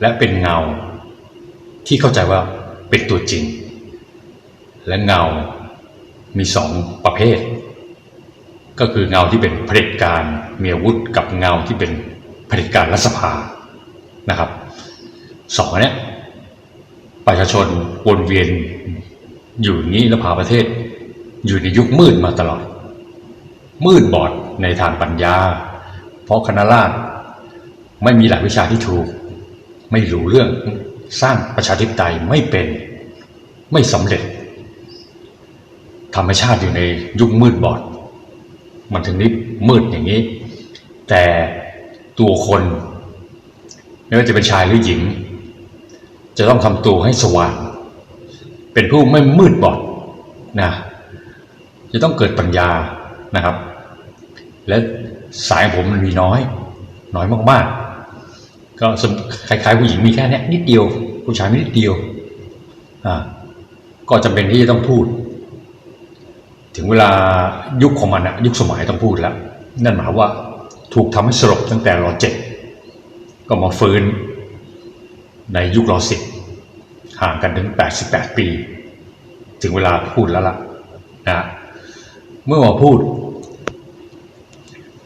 และเป็นเงา ที่เข้าใจว่าเป็นตัวจริง และเงามีสองประเภท ก็คือเงาที่เป็นเผด็จการมีอาวุธกับเงาที่เป็นเผด็จการรัฐสภานะครับสองอันเนี้ยประชาชนวนเวียนอยู่อย่างนี้แล้วพาประเทศ อยู่ในยุคมืดมาตลอด มืดบอดในทางปัญญา เพราะคณะราษฎรไม่มีหลักวิชาที่ถูก ไม่รู้เรื่องสร้างประชาธิปไตยไม่เป็น ไม่สำเร็จธรรมชาติอยู่ในยุคมืดบอด มันถึงนี้มืดอย่างนี้ แต่ตัวคน ไม่ว่าจะเป็นชายหรือหญิง จะต้องทำตัวให้สว่าง เป็นผู้ไม่มืดบอดนะจะต้องเกิดปัญญานะครับ และสายผมมันมีน้อย น้อยมากๆ ก็คล้ายๆผู้หญิงมีแค่นี้นิดเดียว ผู้ชายมีนิดเดียวอ่าก็จำเป็นที่จะต้องพูด ถึงเวลายุคของมันอะยุคสมัยต้องพูดแล้ว นั่นหมายว่าถูกทำให้สลบตั้งแต่รอเจ็ดก็มาฟื้นในยุครอสิบห่างกันถึง 88 ปี ถึงเวลาพูดแล้วล่ะนะเมื่อมาพูด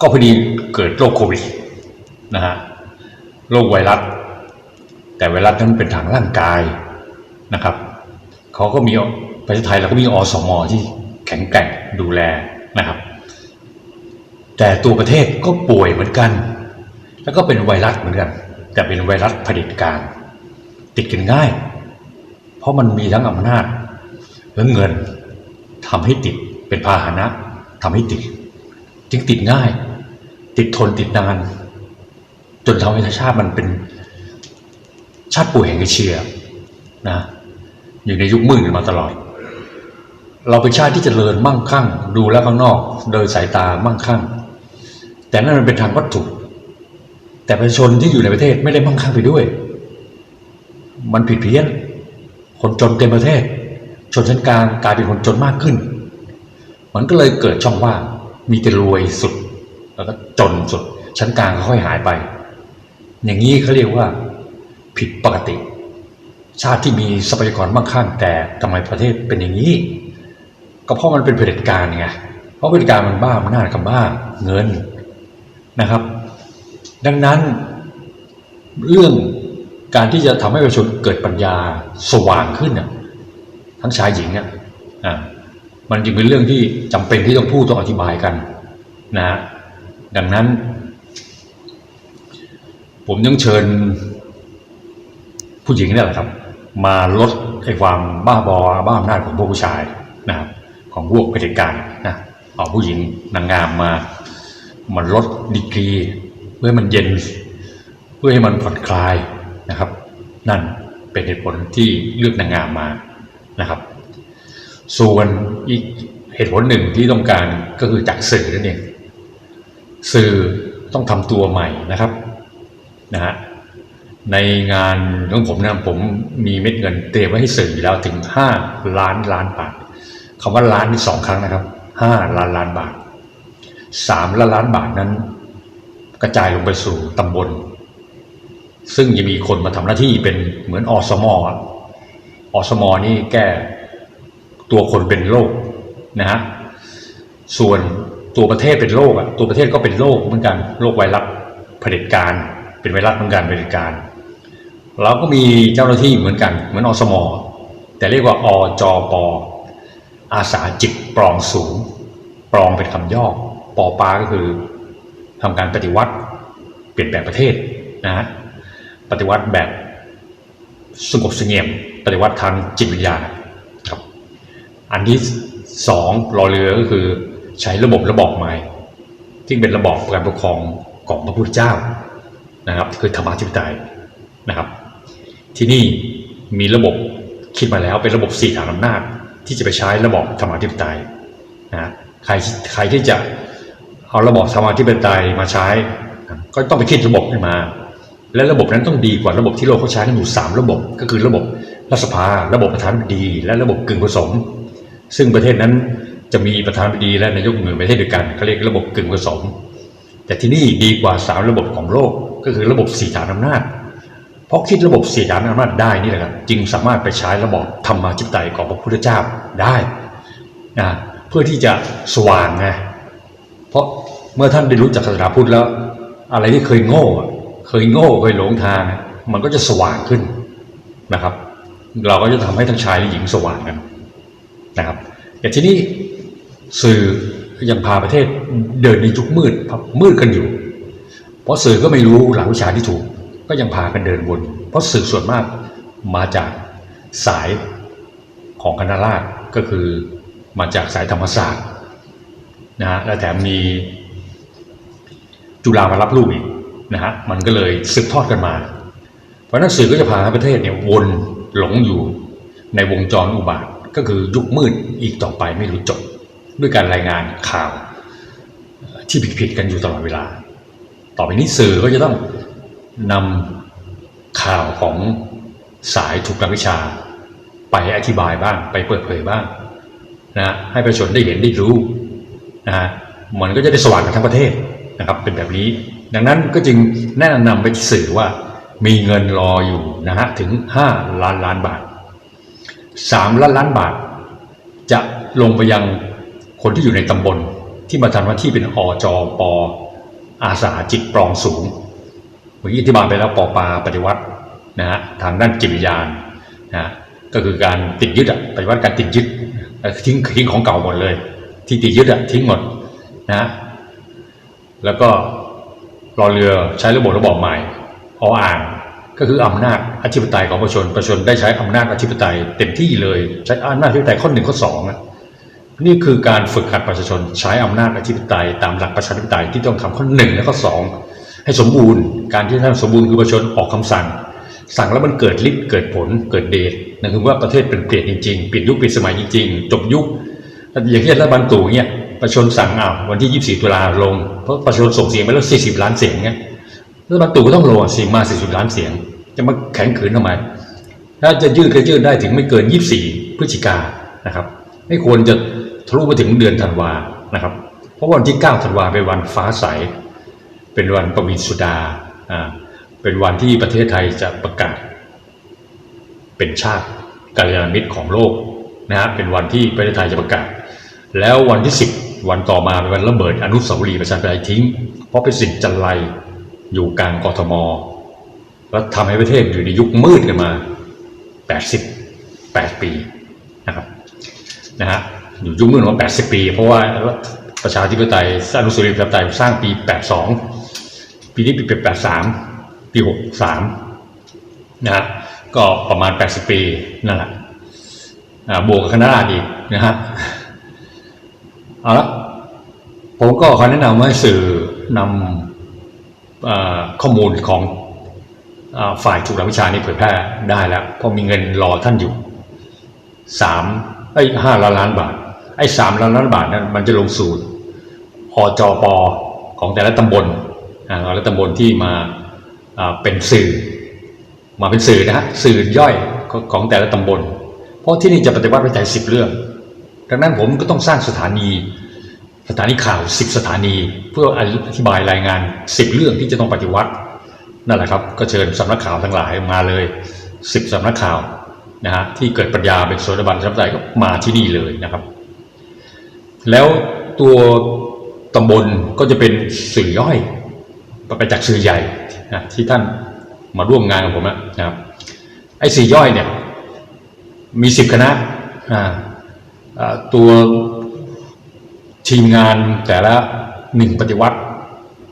ก็พอดีเกิดโรคโควิดนะฮะ โรคไวรัส แต่ไวรัสนั้นเป็นทางร่างกายนะครับเขาก็มีประเทศไทยเราก็มีอสมที่แข็งแกร่งดูแลนะครับ แต่ตัวประเทศก็ป่วยเหมือนกัน แล้วก็เป็นไวรัสเหมือนกัน แต่เป็นไวรัสผลิตการ ติดกันง่าย เพราะมันมีทั้งอำนาจและเงินทำให้ติดเป็นพาหนะทำให้ติด จึงติดง่าย ติดทนติดนาน จนทำให้ชาติมันเป็นชาติป่วยแห่งเอเชียนะอยู่ในยุคมืดกันมาตลอด เราเป็นชาติที่จเจริญมั่งคั่ง ดูแล้วข้างนอก โดยสายตามั่งคั่ง แต่นั่นมันเป็นทางวัตถุ แต่ประชาชนที่อยู่ในประเทศไม่ได้มั่งคั่งไปด้วย มันผิดเพี้ยน คนจนเต็มประเทศ ชนชั้นกลางกลายเป็นคนจนมากขึ้น มันก็เลยเกิดช่องว่างมีแต่รวยสุด แล้วก็จนสุดชั้นกลางค่อยหายไป อย่างนี้เขาเรียกว่าผิดปกติ ชาติที่มีทรัพยากรมั่งคั่งแต่ทำไมประเทศเป็นอย่างนี้ ก็เพราะมันเป็นเผด็จการไงเพราะเผด็จการมันบ้าอำนาจกับบ้าเงินนะครับ ดังนั้น เรื่องการที่จะทำให้ประชาชนเกิดปัญญาสว่างขึ้นน่ะทั้งชายหญิงอะอ่ามันจึงเป็นเรื่องที่จำเป็นที่ต้องพูดต้องอธิบายกันนะดังนั้น ผมยังเชิญ ผู้หญิงเนี่ยแหละครับ มาลดไอ้ความบ้าบอบ้าอำนาจของพวกผู้ชายนะครับ ของพวกเผด็จการนะเอาผู้หญิงนางงามมามันลดดีกรีเพื่อให้มันเย็น เพื่อให้มันผ่อนคลายนะครับ นั่นเป็นเหตุผลที่เลือกนางงามมานะครับ ส่วนอีกเหตุผลหนึ่งที่ต้องการก็คือจากสื่อนั่นเองสื่อต้องทำตัวใหม่นะครับ นะฮะในงานของผมนะผมมีเม็ดเงินเตรียมไว้ให้สื่ออยู่แล้วถึง 5 ล้านล้านบาทคำว่าล้านนี่สองครั้งนะครับ 5 ล้านล้านบาท 3 ล้านล้านบาทนั้น กระจายลงไปสู่ตำบล ซึ่งจะมีคนมาทำหน้าที่เป็นเหมือนอสมออสมนี่แก้ตัวคนเป็นโรคนะฮะส่วนตัวประเทศเป็นโรคอะตัวประเทศก็เป็นโรคเหมือนกันโรคไวรัสเผด็จการ เป็นไวรัสเหมือนกันเผด็จการ เราก็มีเจ้าหน้าที่เหมือนกัน เหมือนอสมแต่เรียกว่าอจปอาสาจิตปลองสูงปลองเป็นคำย่อปอปาก็คือทำการปฏิวัติเปลี่ยนแปลงประเทศนะฮะปฏิวัติแบบสงบเสงี่ยมปฏิวัติทางจิตวิญญาณครับ อันที่สองรอเรือก็คือใช้ระบบระบอบใหม่ที่เป็นระบอบการปกครองของพระพุทธเจ้า นะครับคือธรรมาธิปไตยนะครับ ที่นี่มีระบบคิดมาแล้วเป็นระบบสี่ฐานอำนาจที่จะไปใช้ระบบธรรมาธิปไตยนะใครใครที่จะเอาระบบธรรมาธิปไตยมาใช้ ก็ต้องไปคิดระบบขึ้นมา และระบบนั้นต้องดีกว่าระบบที่โลกเขาใช้กันอยู่ 3 ระบบ ก็คือระบบรัฐสภา ระบบประธานาธิบดี และระบบกึ่งผสม ซึ่งประเทศนั้นจะมีประธานาธิบดีและนายกหน่วยประเทศเดียวกันเขาเรียกระบบกึ่งผสม แต่ที่นี่ดีกว่า 3 ระบบของโลก ก็คือระบบสี่ฐานอำนาจ เพราะคิดระบบสียดานอำนาจได้นี่แหละครับจึงสามารถไปใช้ระบบธรรมาธิปไตยของพระพุทธเจ้าได้นะเพื่อที่จะสว่างไงเพราะเมื่อท่านได้รู้จักศาสนาพุทธแล้ว อะไรที่เคยโง่ เคยโง่เคยหลงทาง มันก็จะสว่างขึ้นนะครับ เราก็จะทำให้ทั้งชายและหญิงสว่างกันนะครับแต่ที่นี้สื่อยังพาประเทศเดินในยุคมืดมืดกันอยู่ เพราะสื่อก็ไม่รู้หลักวิชาที่ถูก ก็ยังพากันเดินวนเพราะสื่อส่วนมากมาจากสายของคณะราษฎรก็คือมาจากสายธรรมศาสตร์นะฮะและแถมมีจุฬามารับลูกอีกนะฮะมันก็เลยสืบทอดกันมา เพราะนั้นสื่อก็จะพาประเทศเนี่ยวนหลงอยู่ในวงจรอุบาทก็คือยุคมืดอีกต่อไปไม่รู้จบ ด้วยการรายงานข่าวที่ผิดๆกันอยู่ตลอดเวลา ต่อไปนี้สื่อก็จะต้องนำข่าวของสายถูกหลักวิชา ไปอธิบายบ้าง ไปเปิดเผยบ้างนะให้ประชาชนได้เห็นได้รู้นะฮะมันก็จะได้สว่างกันทั้งประเทศนะครับ เป็นแบบนี้ ดังนั้นก็จึงแนะนำไปที่สื่อว่ามีเงินรออยู่นะฮะถึง 5 ล้านล้านบาท 3 ล้านล้านบาท จะลงไปยังคนที่อยู่ในตำบลที่มาทำหน้าที่เป็นอจป อาสาจิตปรองสูงเมื่อกี้อธิบายไปแล้วปอปาปฏิวัตินะฮะทางด้านจิตวิญญาณนะฮะก็คือการติดยึดอะปฏิวัติการติดยึดทิ้งทิ้งของเก่าหมดเลย ที่ติดยึดอะทิ้งหมดนะฮะแล้วก็รอเรือใช้ระบบระบอบใหม่ออ่างก็คืออำนาจอธิปไตยของประชาชนประชาชนได้ใช้อำนาจอธิปไตยเต็มที่เลยใช้อำนาจอธิปไตยข้อหนึ่งข้อสองอะ นี่คือการฝึกหัดประชาชนใช้อำนาจอธิปไตยตามหลักประชาธิปไตยที่ต้องทำข้อหนึ่งและข้อสองให้สมบูรณ์ การที่ท่านสมบูรณ์คือประชาชนออกคำสั่ง สั่งแล้วมันเกิดฤทธิ์เกิดผลเกิดเดชนั่นคือว่าประเทศเป็นเปลี่ยนจริงๆเปลี่ยนยุคเปลี่ยนสมัยจริงๆ จบยุคอย่างที่รัฐบาลตู่เนี่ยประชาชนสั่งอ้าววันที่ 24 ตุลาลง เพราะประชาชนส่งเสียงไปแล้ว 40 ล้านเสียงเนี่ยรัฐบาลตู่ก็ต้องลงเสียงมา 40 ล้านเสียง จะมาแข็งขืนทำไมถ้าจะยืดก็ยืดได้ถึงไม่เกิน 24 พฤศจิกานะครับไม่ควรจะ ทะลุไปถึงเดือนธันวานะครับ เพราะวันที่ 9 ธันวาเป็นวันฟ้าใส เป็นวันประวินสุดาอ่าเป็นวันที่ประเทศไทยจะประกาศเป็นชาติกัลยาณมิตรของโลกนะฮะเป็นวันที่ประเทศไทยจะประกาศ แล้ววันที่ 10 วันต่อมาเป็นวันระเบิดอนุสาวรีย์ประชาธิปไตยทิ้ง เพราะเป็นสิ่งจันไรอยู่กลางกทมแล้วทำให้ประเทศอยู่ในยุคมืดกันมา 80 8 ปีนะครับนะฮะ อยู่ยุคมืดมา 80 ปี เพราะว่าประชาธิปไตยอนุสาวรีย์ประชาธิปไตยสร้างปี 82 ปีนี้ปีเป็น83 ปี 63 นะฮะก็ประมาณ 80 ปีนั่นแหละบวกกับคณะราษฎรอีกนะฮะเอาละผมก็ขอแนะนำว่าให้สื่อนำอข้อมูลของอฝ่ายถูกหลักวิชานี้เผยแพร่ได้แล้ว เพราะมีเงินรอท่านอยู่สามไอ้ห้าล้านล้านบาท ไอ้สามล้านล้านบาทนั้นมันจะลงสู่อจปของแต่ละตำบลแต่ละตำบลที่มาเป็นสื่อ มาเป็นสื่อนะฮะสื่อย่อยของแต่ละตำบล เพราะที่นี่จะปฏิวัติไประเทศสิบเรื่อง ดังนั้นผมก็ต้องสร้างสถานีสถานีข่าวสิบสถานี เพื่ออธิบายรายงานสิบเรื่องที่จะต้องปฏิวัตินั่นแหละครับก็เชิญสำนักข่าวทั้งหลายมาเลยสิบสำนักข่าวนะฮะที่เกิดปัญญาเป็นโซนบันทับใจก็มาที่นี่เลยนะครับ แล้วตัวตำบลก็จะเป็นสื่อย่อยไปจากสื่อใหญ่นะที่ท่านมาร่วมงานกับผมนะครับไอ้สื่อย่อยเนี่ยมีสิบคณะตัวทีมงานแต่ละหนึ่งปฏิวัติ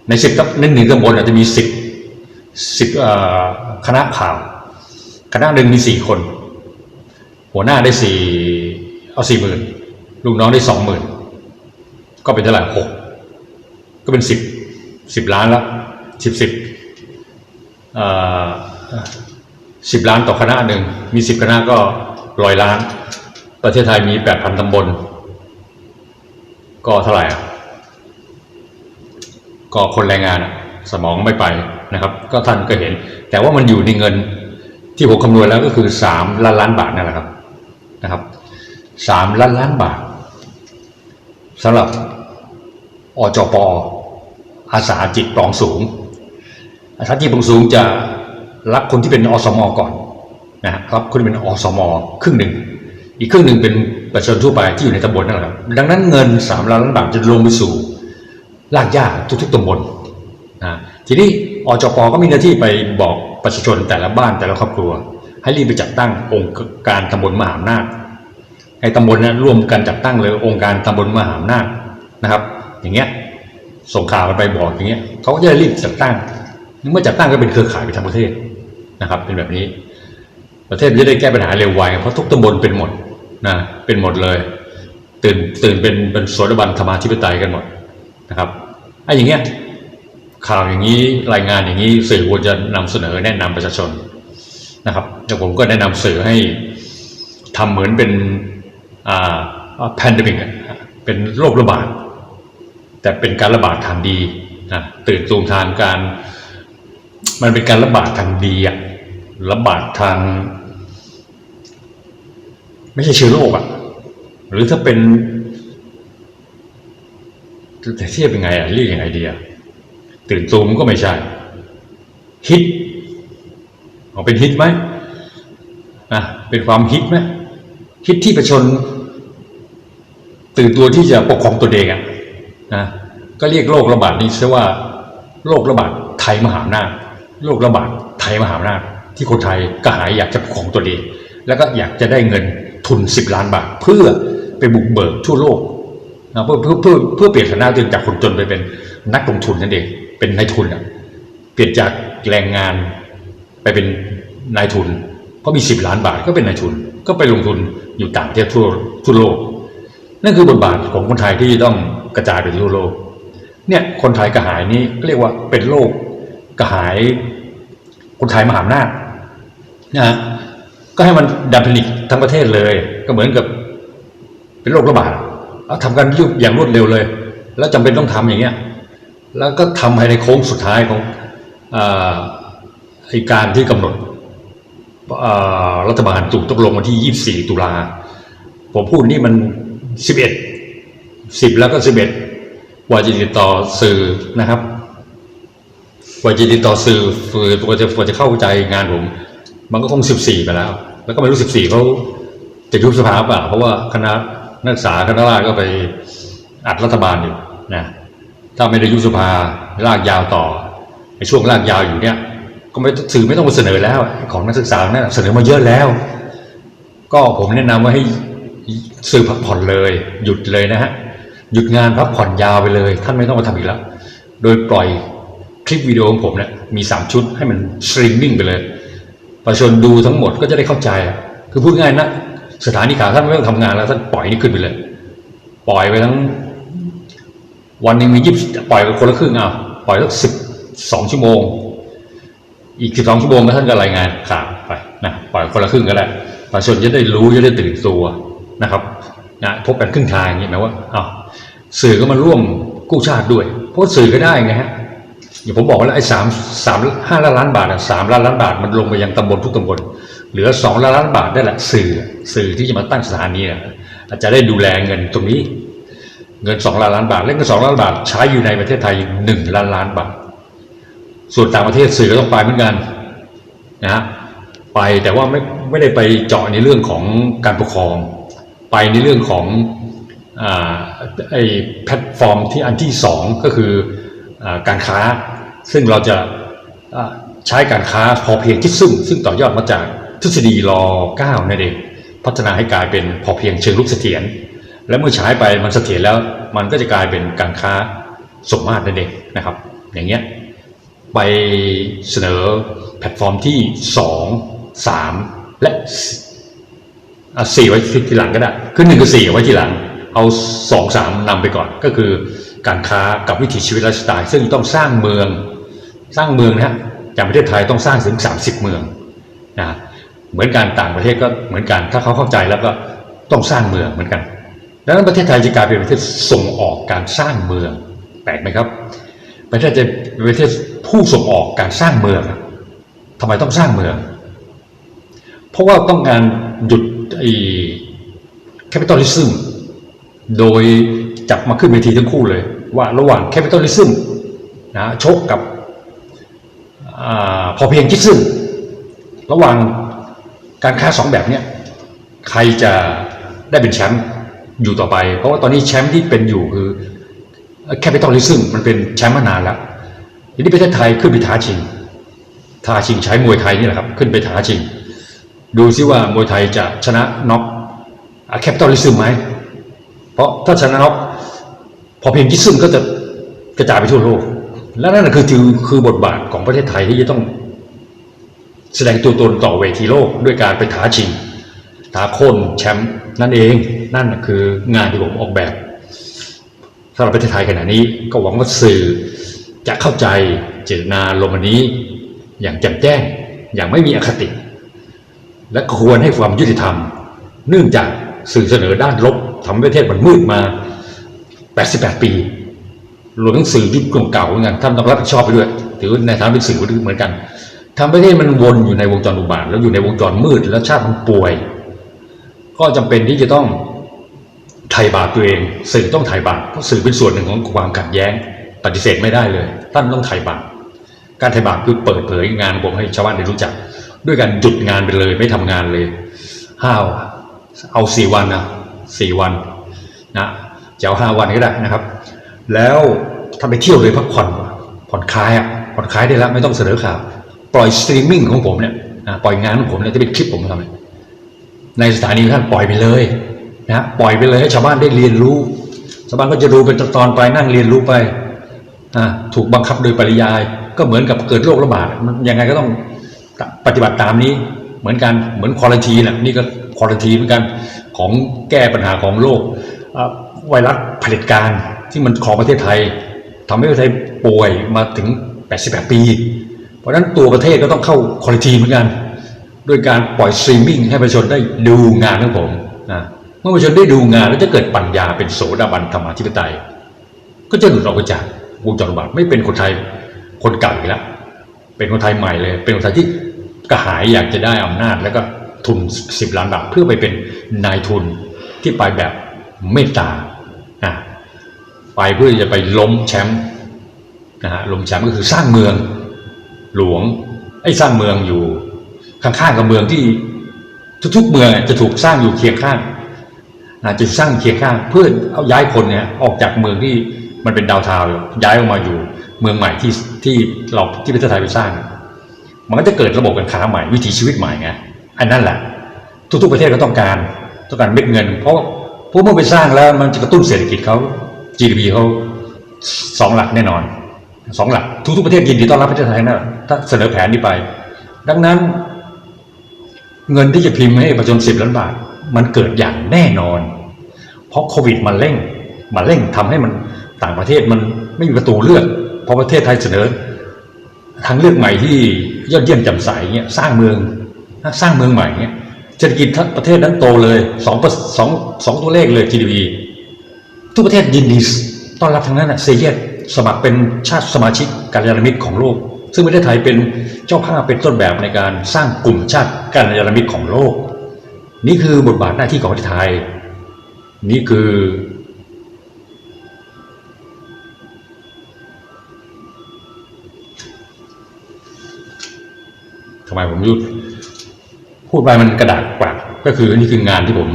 ในสิบในหนึ่งตำบลอาจจะมีสิบสิบคณะข่าว คณะหนึ่งมีสี่คน หัวหน้าได้สี่เอาสี่หมื่นลูกน้องได้สองหมื่น ก็เป็นเท่าไหร่หกก็เป็นสิบสิบล้านละสิบสิบสิบล้านต่อคณะหนึ่งมีสิบคณะก็ร้อยล้าน ประเทศไทยมีแปดพันตำบล ก็เท่าไหร่อะก็คนแรงงานสมองไม่ไปนะครับ ก็ท่านก็เห็น แต่ว่ามันอยู่ในเงินที่ผมคำนวณแล้วก็คือสามล้านล้านบาทนั่นแหละครับนะครับสามล้านล้านบาทสำหรับ อจปอาสาจิตปรองสูง อาสาจิตปรองสูงจะรับคนที่เป็นอสมอก่อนนะฮะรับคนที่เป็นอสมอครึ่งหนึ่ง อีกครึ่งหนึ่งเป็นประชาชนทั่วไปที่อยู่ในตำบลนั่นแหละครับดังนั้นเงินสามล้านบาทจะลงไปสู่รากหญ้าทุกๆตำบลนะทีนี้อจปก็มีหน้าที่ไปบอกประชาชนแต่ละบ้านแต่ละครอบครัว ให้รีบไปจัดตั้งองค์การตำบลมหาอำนาจให้ตำบลนั้นร่วมกันจัดตั้งเลยองค์การตำบลมหาอำนาจนะครับ อย่างเงี้ยส่งข่าวกันไปบอกอย่างเงี้ยเขาก็จะรีบจัดตั้งเมื่อจัดตั้งก็เป็นเครือข่ายไปทั้งประเทศนะครับ เป็นแบบนี้ ประเทศจะได้แก้ปัญหาเร็วไวเพราะทุกตำบลเป็นหมดนะเป็นหมดเลย ตื่นตื่นเป็นเป็นโสดาบันธรรมาธิปไตยกันหมดนะครับไอ้อย่างเงี้ยข่าวอย่างนี้รายงานอย่างนี้สื่อควรจะนำเสนอแนะนำประชาชนนะครับแล้วผมก็แนะนำสื่อให้ทำเหมือนเป็นอ่าแพนดมิกเป็นโรคระบาด แต่เป็นการระบาดทางดีนะตื่นตูมทางการ มันเป็นการระบาดทางดีอะระบาดทาง ไม่ใช่เชื้อโรคอะหรือถ้าเป็นจะเทียบยังไงอะเรียกยังไงดีอะตื่นตูมก็ไม่ใช่ ฮิตเอาเป็นฮิตไหมนะเป็นความฮิตไหมฮิตที่ประชาชนตื่นตัวที่จะปกครองตัวเองอะ นะก็เรียกโรคระบาดนี้ซะว่าโรคระบาดไทยมหาอำนาจโรคระบาดไทยมหาอำนาจที่คนไทยกระหายอยากจะปกครองตัวเองแล้วก็อยากจะได้เงินทุน 10 ล้านบาท เพื่อไปบุกเบิกทั่วโลกนะเพื่อเพื่อเพื่อเพื่อเปลี่ยนฐานะตัวเองจากคนจนไปเป็นนักลงทุนนั่นเองเป็นนายทุนอะเปลี่ยนจากแรงงานไปเป็นนายทุนเพราะมีสิบล้านบาทก็เป็นนายทุนก็ไปลงทุนอยู่ต่างประเทศทั่วทั่วโลก นั่นคือบทบาทของคนไทยที่ต้องกระจายไปทั่วโลก เนี่ยคนไทยกระหายนี้เรียกว่าเป็นโรคกระหาย คนไทยมหาอำนาจนะฮะก็ให้มันดับผลิตทั้งประเทศเลย ก็เหมือนกับเป็นโรคระบาดเอาทำกันยุบอย่างรวดเร็วเลย แล้วจำเป็นต้องทำอย่างเงี้ย แล้วก็ทำภายในโค้งสุดท้ายของอาไอการที่กำหนดรัฐบาลถูกตกลงวันที่ 24 ตุลาผมพูดนี่มัน 11 10แล้วก็11กว่าจะติดต่อสื่อนะครับกว่าจะติดต่อสื่อฝือกว่าจะกว่าจะเข้าใจงานผม มันก็คง14ไปแล้ว แล้วก็ไม่รู้14เขาจะยุบสภาเปล่า เพราะว่าคณะนักศึกษาคณะราษฎรก็ไปอัดรัฐบาลอยู่นะถ้าไม่ได้ยุบสภาลากยาวต่อในช่วงลากยาวอยู่เนี่ย ก็ไม่สื่อไม่ต้องมาเสนอแล้ว ของนักศึกษาเนี่ยเสนอมาเยอะแล้ว ก็ผมแนะนำว่าให้ สื่อพักผ่อนเลย หยุดเลยนะฮะหยุดงานพักผ่อนยาวไปเลย ท่านไม่ต้องมาทำอีกแล้ว โดยปล่อยคลิปวิดีโอของผมเนี่ยมีสามชุดให้มันสตรีมมิ่งไปเลย ประชาชนดูทั้งหมดก็จะได้เข้าใจ คือพูดง่ายนะ สถานีข่าวท่านไม่ต้องทำงานแล้วท่านปล่อยนี่ขึ้นไปเลย ปล่อยไปทั้ง วันหนึ่งมียี่สิบปล่อยไปคนละครึ่งเอาปล่อยสักสิบสองชั่วโมง อีกสิบสองชั่วโมงแล้วท่านก็รายงานข่าวไปนะปล่อยคนละครึ่งก็ได้ประชาชนจะได้รู้จะได้ตื่นตัว นะครับนะพบกันครึ่งทางอย่างนี้หมายว่าอ้าวสื่อก็มาร่วมกู้ชาติด้วย เพราะสื่อก็ได้ไงฮะอย่างผมบอกว่าไอ้สามสามห้าล้านล้านบาทอะสามล้านล้านบาทมันลงไปยังตำบลทุกตำบลเหลือสองล้านล้านบาทได้แหละสื่อสื่อที่จะมาตั้งสถานีอะอาจจะได้ดูแลเงินตรงนี้ เงินสองล้านล้านบาทเล่นเงินสองล้านบาท ใช้อยู่ในประเทศไทยหนึ่งล้านล้านบาท ส่วนต่างประเทศสื่อก็ต้องไปเหมือนกันนะฮะไปแต่ว่าไม่ไม่ได้ไปเจาะในเรื่องของการปกครอง ไปในเรื่องของอไอแพลตฟอร์มที่อันที่สองก็คืออการค้า ซึ่งเราจะใช้การค้าพอเพียงที่ซึ่ง ซึ่งต่อยอดมาจากทฤษฎีรอ9นั่นเองพัฒนาให้กลายเป็นพอเพียงเชิงลุกเสถียรและเมื่อใช้ไปมันเสถียรแล้ว มันก็จะกลายเป็นการค้าสมมาตรนั่นเองนะครับ อย่างเงี้ยไปเสนอแพลตฟอร์มที่สองสามและ อะสี่ไว้ทีหลังก็ได้ คือหนึ่งกับสี่ไว้ทีหลัง เอาสองสามนำไปก่อน ก็คือการค้ากับวิถีชีวิตไลฟ์สไตล์ซึ่งต้องสร้างเมือง สร้างเมืองนะฮะอย่างประเทศไทยต้องสร้างถึง 30 เมืองนะเหมือนกันต่างประเทศก็เหมือนกัน ถ้าเขาเข้าใจแล้วก็ต้องสร้างเมืองเหมือนกัน ดังนั้นประเทศไทยจะกลายเป็นประเทศส่งออกการสร้างเมือง แปลกไหมครับ ประเทศจะเป็นประเทศผู้ส่งออกการสร้างเมืองอะทำไมต้องสร้างเมือง เพราะว่าต้องการหยุด ไอ้แคปิตอลิซึมโดยจับมาขึ้นเวทีทั้งคู่เลย ว่าระหว่างแคปิตอลิซึมนะชกกับอพอเพียงคิดซึ่งระหว่างการค้าสองแบบเนี้ยใครจะได้เป็นแชมป์อยู่ต่อไป เพราะว่าตอนนี้แชมป์ที่เป็นอยู่คือแคปิตอลิซึมมันเป็นแชมป์มานานแล้วทีนี้ประเทศไทยขึ้นไปท้าชิงท้าชิงใช้มวยไทยนี่แหละครับ ขึ้นไปท้าชิง ดูซิว่ามวยไทยจะชนะน็อกแคปตอลิซึมไหม เพราะถ้าชนะน็อกพอเพียงยิซึมก็จะกระจายไปทั่วโลก และนั่นคือคือคือบทบาทของประเทศไทยที่จะต้อง แสดงตัวตนต่อเวทีโลกด้วยการไปท้าชิงท้าโค่นแชมป์นั่นเองนั่นคืองานที่ผมออกแบบสำหรับประเทศไทยขณะนี้ก็หวังว่าสื่อจะเข้าใจเจตนาลมนี้ อย่างแจ่มแจ้งอย่างไม่มีอคติ และควรให้ความยุติธรรม เนื่องจากสื่อเสนอด้านลบทำให้ประเทศมันมืดมา 88 ปีรวมทั้งสื่อยุคเก่าเหมือนกันท่านต้องรับผิดชอบไปด้วยถือในฐานะเป็นสื่อเหมือนกันทำให้ประเทศมันวนอยู่ในวงจรอุบาทแล้วอยู่ในวงจรมืดแล้วชาติมันป่วย ก็จำเป็นที่จะต้องไถ่บาปตัวเอง สื่อต้องไถ่บาปเพราะสื่อเป็นส่วนหนึ่งของความขัดแย้ง ปฏิเสธไม่ได้เลย ท่านต้องไถ่บาปการไถ่บาปคือเปิดเผยงานผมให้ชาวบ้านได้รู้จัก ด้วยการหยุดงานไปเลย ไม่ทำงานเลยห้าวเอาสี่วันนะสี่วันนะจะเอาห้าวันก็ได้นะครับ แล้วถ้าไปเที่ยวเลยพักผ่อนผ่อนคลายอะผ่อนคลายได้แล้วไม่ต้องเสนอข่าวปล่อยสตรีมมิ่งของผมเนี่ยนะปล่อยงานของผมเนี่ยที่เป็นคลิปผมทำเนี่ยในสถานีท่านปล่อยไปเลยนะปล่อยไปเลยให้ชาวบ้านได้เรียนรู้ชาวบ้านก็จะดูเป็นตอนไปนั่งเรียนรู้ไปอ่าถูกบังคับโดยปริยายก็เหมือนกับเกิดโรคระบาดมันยังไงก็ต้อง ปฏิบัติตามนี้เหมือนกันเหมือนควอลันทีนะนี่ก็ควอลันทีเหมือนกันของแก้ปัญหาของโรคอ่าไวรัสเผด็จการที่มันของประเทศไทยทำให้ประเทศไทยป่วยมาถึง 88 ปี เพราะฉะนั้นตัวประเทศก็ต้องเข้าควอลันทีเหมือนกันด้วยการปล่อยสตรีมมิ่งให้ประชาชนได้ดูงานของผมนะเมื่อประชาชนได้ดูงานแล้วจะเกิดปัญญาเป็นโสดาบันธรรมาธิปไตย ก็จะหลุดออกไปจากวงจรอุบาทไม่เป็นคนไทยคนเก่าอีกแล้วเป็นคนไทยใหม่เลย เป็นคนไทยที่ กระหายอยากจะได้อำนาจแล้วก็ทุนสิบล้านบาทเพื่อไปเป็นนายทุนที่ไปแบบเมตตานะไปเพื่อจะไปล้มแชมป์นะฮะล้มแชมป์ก็คือสร้างเมืองหลวงไอ้สร้างเมืองอยู่ข้างๆกับเมืองที่ทุกๆเมืองจะถูกสร้างอยู่เคียงข้างนะจะสร้างเคียงข้างเพื่อเอาย้ายคนเนี่ยออกจากเมืองที่มันเป็นดาวเทาวน์อยู่ย้ายออกมาอยู่เมืองใหม่ที่ที่เราที่ประเทศไทยไปสร้าง มันก็จะเกิดระบบการค้าใหม่วิถีชีวิตใหม่ไงอันนั้นแหละทุกๆประเทศก็ต้องการต้องการเม็ดเงิน เพราะพราะเมื่อไปสร้างแล้วมันจะกระตุ้นเศรษฐกิจเขา GDP เขาสองหลักแน่นอนสองหลัก ทุกๆประเทศยินดีต้อนรับประเทศไทยนะถ้าเสนอแผนนี้ไป ดังนั้น เงินที่จะพิมพ์ให้ประชาชนสิบล้านบาท มันเกิดอย่างแน่นอน เพราะโควิดมันเร่งมาเร่งทำให้มันต่างประเทศมันไม่มีประตูเลือกพราะประเทศไทยเสนอทางเลือกใหม่ที่ ยอดเยี่ยมจำใสเงี้ยสร้างเมืองสร้างเมืองใหม่เงี้ยเศรษฐกิจทั้งประเทศนั้นโตเลยสองสองสองตัวเลขเลย GDP ทุกประเทศยินดีต้อนรับทั้งนั้นนะเซเยสสมัครเป็นชาติสมาชิกการยานมิตรของโลก ซึ่งประเทศไทยเป็นเจ้าภาพเป็นต้นแบบในการสร้างกลุ่มชาติการยานมิตรของโลก นี่คือบทบาทหน้าที่ของประเทศไทย นี่คือ ทำไมผมยุดพูดไปมันกระดาษกว่าก็คือนี่คืองานที่ผม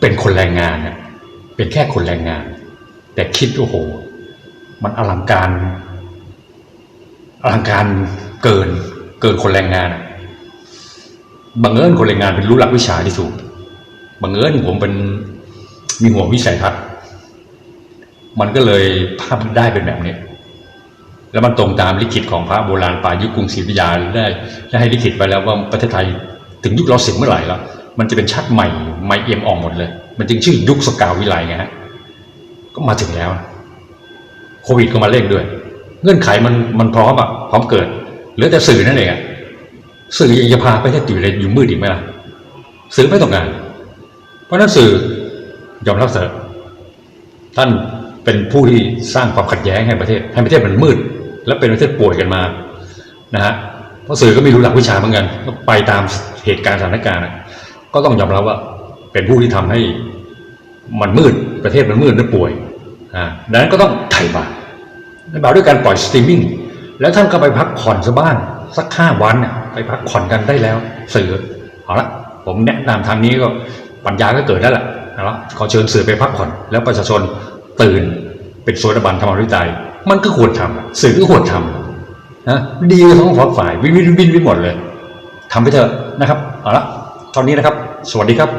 เป็นคนแรงงานเนี่ยเป็นแค่คนแรงงาน แต่คิดโอ้โห มันอลังการอลังการเกินเกินคนแรงงานบังเอิญคนแรงงานเป็นรู้หลักวิชาที่ถูกบังเอิญผมเป็นมีหัววิสัยทัศน์มันก็เลยภาพได้เป็นแบบนี้ แล้วมันตรงตามลิขิตของพระโบราณป่ายุคกรุงศรีอยุธยาได้ได้ให้ลิขิตไปแล้วว่าประเทศไทยถึงยุครอสิงห์เมื่อไหร่แล้วมันจะเป็นชาติใหม่ใหม่เอี่ยมอ่องหมดเลย มันจึงชื่อยุคสกาววิไลไงฮะก็มาถึงแล้วโควิดก็มาเร่งด้วย เงื่อนไขมันมันพร้อมอะพร้อมเกิดเหลือแต่สื่อนั่นเองอะสื่อยังจะพาไปให้อยู่ในอยู่มืดอีกไหมล่ะสื่อไม่ต้องการเพราะนั้นสื่อยอมรับเถอะท่านเป็นผู้ที่สร้างความขัดแย้งให้ประเทศให้ประเทศมันมืด และเป็นประเทศป่วยกันมานะฮะเพราะสื่อก็ไม่รู้หลักวิชาเหมือนกันก็ไปตามเหตุการณ์สถานการณ์ก็ต้องยอมรับว่าเป็นผู้ที่ทำให้มันมืดประเทศมันมืดและป่วยอ่าดังนั้นก็ต้องไถ่บาปไถ่บาปด้วยการปล่อยสตรีมมิ่งแล้วท่านก็ไปพักผ่อนซะบ้างสักห้าวันเนี่ยไปพักผ่อนกันได้แล้วสื่อเอาละผมแนะนำทางนี้ก็ปัญญาก็เกิดแล้แหละเอาละขอเชิญสื่อไปพักผ่อน แล้วประชาชนตื่นเป็นโซดาบันธรรมวิจัย มันก็ควรทำสื่อก็ควรทำนะดีทั้งสองฝ่ายวินวินวินวินหมดเลยทำไปเถอะนะครับเอาละตอนนี้นะครับ สวัสดีครับ